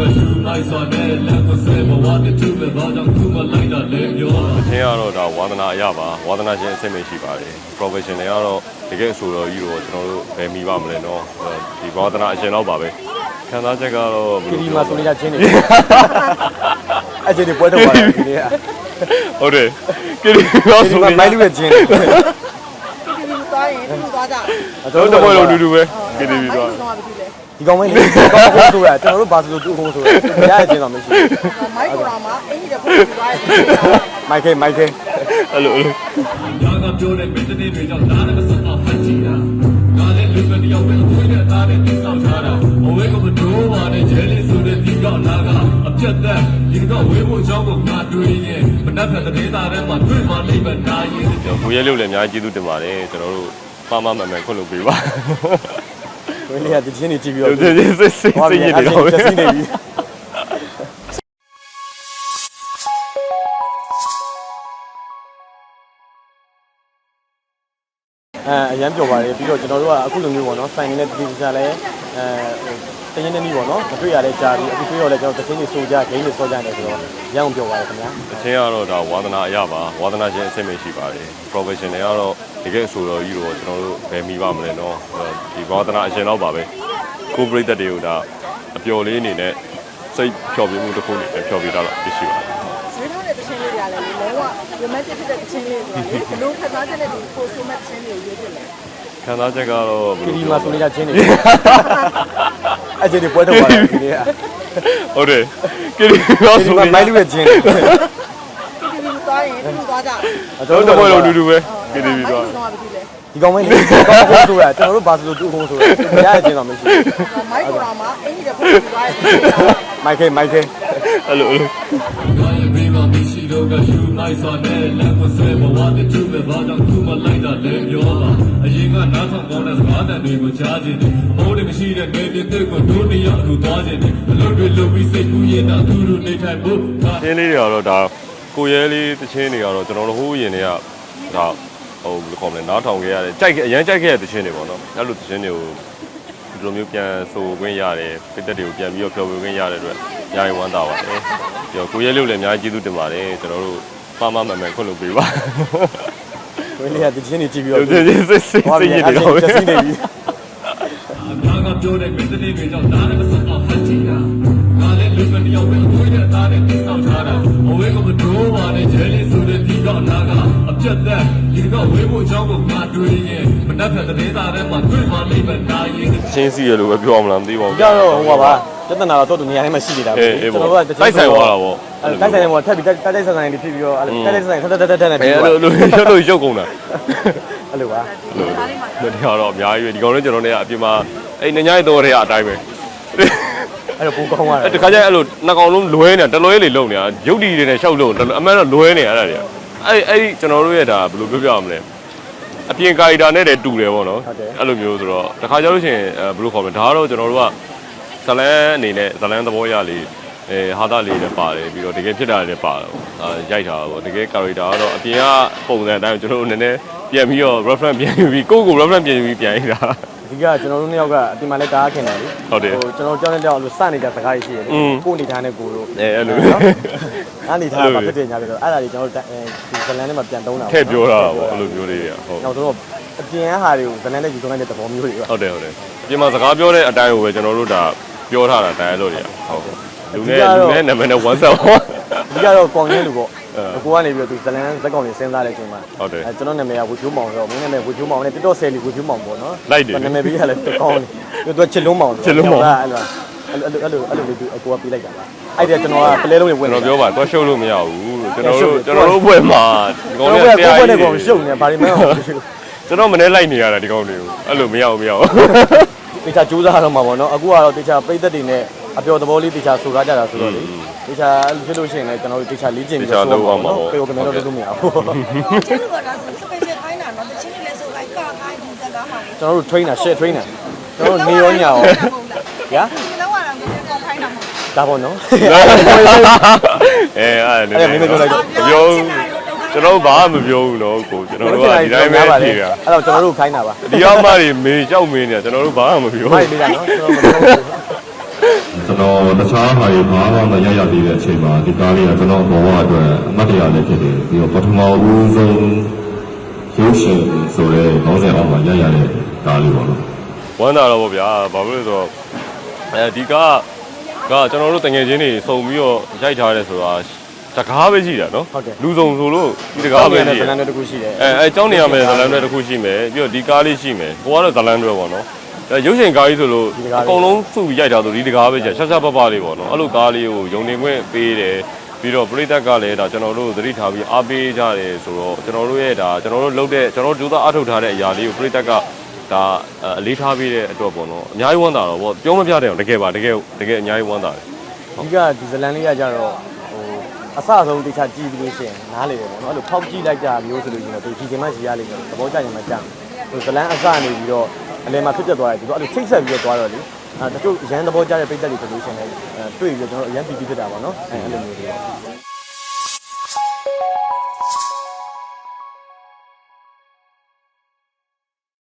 လုံးကရှူလိုက်စွာနဲ့လက်ကိုဆဲဘဝတစ်ခုပဲဘာကြောင့်ခုမလိုက်တာလဲပြောအထင်ကတော့ဒါဝါသနာအရပါဝါသနာရှင်အဆင့်မရှိပါဘူး profession တွေကတော့တကယ်ဆိုတော့ကြီးတော့ကျွန်တော်တို့ဘယ်မိပါမလဲနော်ဒီဝါသနာအရှင်တော့ပါပဲခံစားချက်ကတော့ဘယ်လိုဒီမှာဆိုနေတာချင်းနေအချင်းတွေပွဲတော့ပါတယ်ဒီနေ့ဟုတ်တယ်ကိရိရောဆိုနေမိုင်းလူရဲ့ချင်းနေကိရိသွားရင်သူသွားကြတယ်အတော့တော့လုံးတူတူပဲကိရိသွားတယ် ဒီကောင်မလေးကောင်းကောင်းဆိုရကျွန်တော်တို့ဘာဆိုလို့သူ့ကုန်းဆိုရရရဲ့ချင်းတော့မရှိမိုက်ကိုတော့မှအင်ကြီးတဲ့ပုံစံသွားရတယ်မိုက်ခဲမိုက်ခဲအဲ့လိုအဲ့လိုညာကပြောတဲ့မင်းတနေ့တွေကြောင့်ဒါနဲ့မစတော့ဟန်ချီတာငါလည်းလူပဲတယောက်ပဲအဝေးနဲ့သားနဲ့တိဆောက်ထားတာအဝေးကမတိုးပါနဲ့ဂျဲလီဆိုတဲ့ဒီတော့နာကအပြတ်သက်ဒီတော့ဝေးဖို့ကြောင်းကိုငါတွေးရင်မနှက်ဖက်တဲ့သားထဲမှာတွေ့မှလိမ့်မယ်နာရင်ကျွန်တော်ကိုရဲလို့လည်းအများကြီးကျေးဇူးတင်ပါတယ်ကျွန်တော်တို့ပါမမှန်မှန်ခွင့်လုပ်ပေးပါ ဝင်းလေးကတချင်းနေကြည့်ပြီးဒီတော့ဒီစိတ်စိတ်စိတ်ရည်တော့ချက်စီနေပြီအဲအရန်ပြောပါတယ်ပြီးတော့ကျွန်တော်တို့ကအခုလိုမျိုးပေါ့နော်စိုင်နေတဲ့ဒီကြလဲအဲ တရင်နေ့နေ့ပေါ့နော်မတွေ့ရတဲ့ကြားပြီးအခုတွေ့ရလဲကျွန်တော်တခြင်းတွေဆိုကြဂိမ်းတွေဆိုကြနေဆိုတော့ရအောင်ပြောပါရခင်ဗျာတခြင်းကတော့ဒါဝါသနာအရပါဝါသနာရှင်အဆင့်မရှိပါတယ် professional တွေကတော့တကယ်ဆိုတော့ကြီးတော့ကျွန်တော်တို့ဘယ်မိပါမလဲနော်ဒီဝါသနာအရှင်တော့ပါပဲကိုပရိသတ်တွေကိုဒါအပျော်လေးအနေနဲ့စိတ်ဖျော်ပြမှုတစ်ခုနဲ့ဖျော်ပြတာတော့ဖြစ်ရှိပါတယ်ရွေးထားတဲ့တခြင်းလေးတွေကလည်းလောက romantic ဖြစ်တဲ့တခြင်းလေးတွေဘလို့ခစားတဲ့လူကိုဆိုမဲ့တခြင်းတွေရွေးတယ်ခံစားချက်ကတော့ဘယ်လိုဒီမှာဆိုနေကြချင်းနေ အဲ့ချင်းတွေပွဲတော့ပါတယ်ဒီနေ့ကဟုတ်တယ်ကီဒီရောခီဒီဆိုမှာနေမိုင်းလူရဲ့ချင်းတွေဒီဒီသွားရင်သူသွားကြတို့တပွဲလုံးတူတူပဲကီဒီပြီးမိုတော့က်ကိုတော့ပြီလေဒီကောင်မလေးကောင်းကောင်းဆိုရကျွန်တော်တို့ဘာဆိုလို့သူ့ကုန်းဆိုရရရဲ့ချင်းတော့မရှိမိုက်ကိုတော့မှအင်ကြီးတဲ့ပုံစံသွားရတယ်မိုက်ခဲမိုက်ခဲ အဲ့လိုအဲ့လိုငါရဲ့ဘေးမှာမရှိတော့ကရှူ လိုက်စွာနဲ့လက်ကိုဆွဲဘဝတစ်ခုပဲဘာကြောင့်ခုမလိုက်တာလဲပြောပါအရင်ကနားထောင်ကောင်းတဲ့စကားတန်တွေကိုကြားခြင်းတယ်မိုးတွေမရှိတဲ့နေပြတဲ့ကိုတို့နေရအတူသွားခြင်းတယ်အလုပ်တွေလုပ်ပြီးစိတ်ကူးရင်တော့သူတို့နေထိုင်ဖို့ငါ။တင်းလေးတွေကတော့ဒါကိုရဲလေးတချင်းတွေကတော့ကျွန်တော်တို့ဟိုးရင်တွေကဒါဟိုဘယ်လိုခေါ်မလဲနားထောင်ခဲ့ရတယ်ကြိုက်ခဲ့အရန်ကြိုက်ခဲ့တဲ့တချင်းတွေပေါ့နော်။အဲ့လိုတချင်းတွေကိုဒီလိုမျိုးပြန်ဆိုခွင့်ရတယ်ပိတ်သက်တွေကိုပြန်ပြီးတော့ဖျော်ဖြေခွင့်ရတဲ့အတွက်ရရင်ဝမ်းသာပါတယ်။ပြီးတော့ကိုရဲလေးကိုလည်းအများကြီးကျေးဇူးတင်ပါတယ်ကျွန်တော်တို့ ပါမမှန်မှန်ခွင့်လုပ်ပေးပါဝင်းလေးကတချင်းနေကြည့်ပြီး။တော့ဒီဒီစိတ်စိတ်ဟောစိပြီးတ်ရအဲ့ည်ချင်းတော့ချက်စီနေပြီငါကပြောတဲ့မင်းတနေ့တွေကြောင့်ဒါနဲ့မစတော့ဟန်ချီတာငါလည်းလူပဲတယောက်ပဲအဝေးနဲ့သားနဲ့တိဆောက်ထားတာအဝေးကမတိုးပါနဲ့ဂျဲလီဆိုတဲ့ဒီတော့နာကအပြတ်သက်ဒီတော့ဝေးဖို့ကြောင်းကိုငါတွေးရင်မနှက်ဖက်တဲ့သားထဲမှာတွေ့မှလိမ့်မယ်နာရင်ချင်းစီရလို့ပဲပြောအောင်မလားမသိပါဘူးကြတော့ဟိုပါပြ ဿနာတော့တော်တော်နေရာထဲမှာရှိနေတာအေးအေးကျွန်ပေါ့တော်တို့ကတိုက်ဆိုင်သွားတာပေါ့အဲ့တိုက်ဆိုင်ပေါ်ထပ်ပြီးတိုက်တိုက်ဆိုင်ဆိုင်တွေဖြစ်ပြီးတော့အဲ့တိုက်တိုက်ဆိုင်ထပ်ထပ်ထပ်ထပ်နဲ့အဲပြီးအဲ့တော့လိုလိုရုပ်လို့ရုပ်ကုန်တာအဲ့လိုပါဒီကတော့အများကြီးပဲဒီကောင်လေးကျွန်တော်တို့ကအပြင်မှာအဲ့ညညရဲ့တော့တဲ့အတိုင်းပဲအဲ့တော့ပူကောင်းသွားအဲ့တတယ်ခါကျအဲ့လိုနှစ်ကောင်လုံးလွဲနေတာတလွဲလေးလုံနေတာရုပ်တီတွေနဲ့ရှောက်လို့အမှန်တော့လွဲနေရတာတွေအဲ့အဲ့ဒီကျွန်တော်တို့ရဲ့ဒါဘယ်လိုပြောပြရမလဲအပြင်ကာရီတာနဲ့တည်းတူတယ်ပေါ့နော်အဲ့လိုမျိုးဆိုတော့တခါကျလို့ရှိရင်အဲဘယ်လိုခေါ်မလဲဒါကတော့ကျွန်တော်တို့က ဇလန်းအနေနဲ့ဇလန်းသဘောရလေးအဲဟာတာလေးလည်းပါတယ်ပြီးတော့တကယ်ဖြစ်တာလည်းပါတယ်အာရိုက်တာပေါ့တကယ်ကာရီတာကတော့အပြင်ကပုံစံအတိုင်းကျွန်တော်တို့နည်းနည်းပြန်ပြီးတော့ reference ပြန်ယူပြီးကိုယ့်ကို reference ပြန်ယူပြီးပြန်ရတာဒီကကျွန်တော်တို့နှစ်ယောက်ကအပြင်မှာလည်းကားခင်တယ်လေဟုတ်တယ်ဟိုကျွန်တော်ကြောင်းတဲ့ကြောင်းလို့စနေတဲ့စကားရှိရတယ်อืมကိုယ်အနေထားနဲ့ကိုတို့အဲအဲ့လိုအဲ့ဒီထားမှာဖြစ်တယ်ညာပြီးတော့အဲ့ဒါကြီးကျွန်တော်တို့ဒီဇလန်ထဲမှာပြန်သုံးတာထည့်ပြောတာပေါ့အဲ့လိုမျိုးလေးတွေကဟုတ်နောက်တော့အပြင်ဟာတွေကိုဇလန်နဲ့ယူသုံးတဲ့သဘောမျိုးတွေပါဟုတ်တယ်ဟုတ်တယ်ပြင်မှာစကားပြောတဲ့အတိုင်းကိုပဲကျွန်တော်တို့ဒါ ပြောထားတာတိုင်းလို့တွေကဟုတ်ဟုတ်လူနဲ့လူနဲ့နာမည်နဲ့ WhatsApp ဟောဒီကတော့ကောင်းရင်းလူပေါ့အဲကိုကနေပြီးတော့သူဇလန်ဇက်ကောင်တွေစဉ်းစားတဲ့အချိန်မှာဟုတ်တယ်အဲကျွန်တော်နာမည်ကဝေဖြိုးမောင်ဆိုတော့မင်းနာမည်ဝေဖြိုးမောင်နဲ့တစ်တော့ဆယ်လီဝေဖြိုးမောင်ပေါ့နော်လိုက်တယ်နာမည်ပေးရလဲကောင်းတယ်သူကချစ်လုံးမောင်အဲ့လိုအဲ့လိုအဲ့လိုအဲ့လိုလေးသူအကူကပေးလိုက်တာပါအဲ့ဒါကျွန်တော်ကပလဲလုံးတွေဝင်ကျွန်တော်ပြောပါတော့ရှုပ်လို့မရဘူးလို့ကျွန်တော်တို့ကျွန်တော်တို့ဘွဲမှာဒီကောင်ကျွန်လေးတော်ဆကရာကိုယ်ကြီးနဲ့ကောင်ရှုပ်နေဘာတွေမှမဟုတ်ဘူးကျွန်တော်မနေ့လိုက်နေရတာဒီကောင်တွေကိုအဲ့လိုမရဘူးမရဘူး တေချာကြိုးစားတော့မှာပေါ့နော်အခုကတော့တေချာပိတ်သက်တွေနဲ့အပျော်သဘောလေးတေချာဆိုကားကြတာဆိုတော့လေတေချာဖြစ်လို့ရှိရင်လည်းကျွန်တော်တို့တေချာလေးကျင်ပြီးတော့ဆိုအောင်ပေါ့နော်ပေကိုကမဲတော့လုပ်လို့မရဘူးကျင်းလို့ကဒါဆို special ခိုင်းတာနော်တခြင်းလေးဆိုလိုက်ကာခိုင်းဒီစကားမှာလေကျွန်တော်တို့ trainer share trainer ကျွန်တော်တို့နေရောညာရောညာဒီလောက်ကတော့ကိုယ်ကောခိုင်းတာမဟုတ်ဒါပေါ့နော်အဲအဲ့ဒါအဲ့ဒါမင်းမပြောလိုက်တော့ပြော ကျွန်တော်ဘာမှမပြောဘူးတော့ကိုကျွန်တော်တို့ကဒီတိုင်းပဲဖြေတာအဲ့တော့ကျွန်တော်တို့ခိုင်းတာပါဒီရောက်မှတွေမေကြောက်မင်းနေကျွန်တော်တို့ဘာမှမပြောမိုဘူးက်လေးကနော်ကျွန်တော်မပြောဘူးကျွန်တော်တခြားဟာတွေဘာမှမရရသေးတဲ့အချိန်မှာဒီကားလေးကကျွန်တော်ဘဝအတွက်အမှတ်တရလည်းဖြစ်တယ်ပြီးတော့ပထမဦးဆုံးရုပ်ရှင်ဆိုတဲ့ခေါင်းစဉ်အောက်မှာရရတဲ့ကားလေးပေါ့နော်ဝမ်းသာတော့ဗောဗျာဘာဖြစ်လို့လဲဆိုတော့အဲဒီကကကျွန်တော်တို့တငယ်ချင်းတွေစုံပြီးတော့ရိုက်ထားတယ်ဆိုတာ တကားပဲရှိတာနော်လူစုံဆိုလို့ဒီတကားပဲနဲ့ရှိဇတယ်လန်တွေတစ်ခုရှိတယ်အဲအဲကျောင်းနေရမယ်ဇလန်တွေတစ်ခုရှိမယ်ပြီးတော့ဒီကားလေးရှိမယ်ကိုကတော့ဇလန်တွေပေါ့နော်အဲရုပ်ရှင်ကားကြီးဆိုလို့အကုန်လုံးစုပြီးရိုက်တာဆိုဒီတကားပဲကြာရှာရှာပပလေးပေါ့နော်အဲ့လိုကားလေးကိုယုံနေခွင့်ပေးတယ်ပြီးတော့ပရိသတ်ကလည်းဒါကျွန်တော်တို့သတိထားပြီးအားပေးကြတယ်ဆိုတော့ကျွန်တော်တို့ရဲ့ဒါကျွန်တော်တို့လုပ်တဲ့ကျွန်တော်တို့ကြိုးစားအားထုတ်ထားတဲ့အရာလေးကိုပရိသတ်ကဒါအလေးထားပေးတဲ့အတွက်ပေါ့နော်အများကြီးဝမ်းသာတော့ဗောပြောမပြတဲ့အောင်တကယ်ပါတကယ်တကယ်အများကြီးဝမ်းသာတယ် အဓိကဒီဇလန်လေးကကြတော့ဟို အစဆုံးတခြားကြည့်ပြီးလို့ရှိရင်နားလေတယ်ပေါ့နော်အဲ့လိုဖောက်ကြည့်လိုက်ကြမျိုးဆိုလို့ရှိရင်တော့ဒီချိန်မှရှိရလိမ့်မယ်သဘောကျရင်မှကြာဟိုဇလန်အစနေပြီးတော့အလယ်မှာဖြစ်ပြသွားတယ်ဒီတော့အဲ့လိုချိတ်ဆက်ပြီးတော့သွားတော့လေအဲတချို့ရန်သဘောကျတဲ့ပိတ်သက်တွေဆိုလို့ရှိရင်လည်းအဲတွေ့ပြီးတော့ကျွန်တော်အရန်ပီပီဖြစ်တာပေါ့နော်အဲအဲ့လိုမျိုးတွေ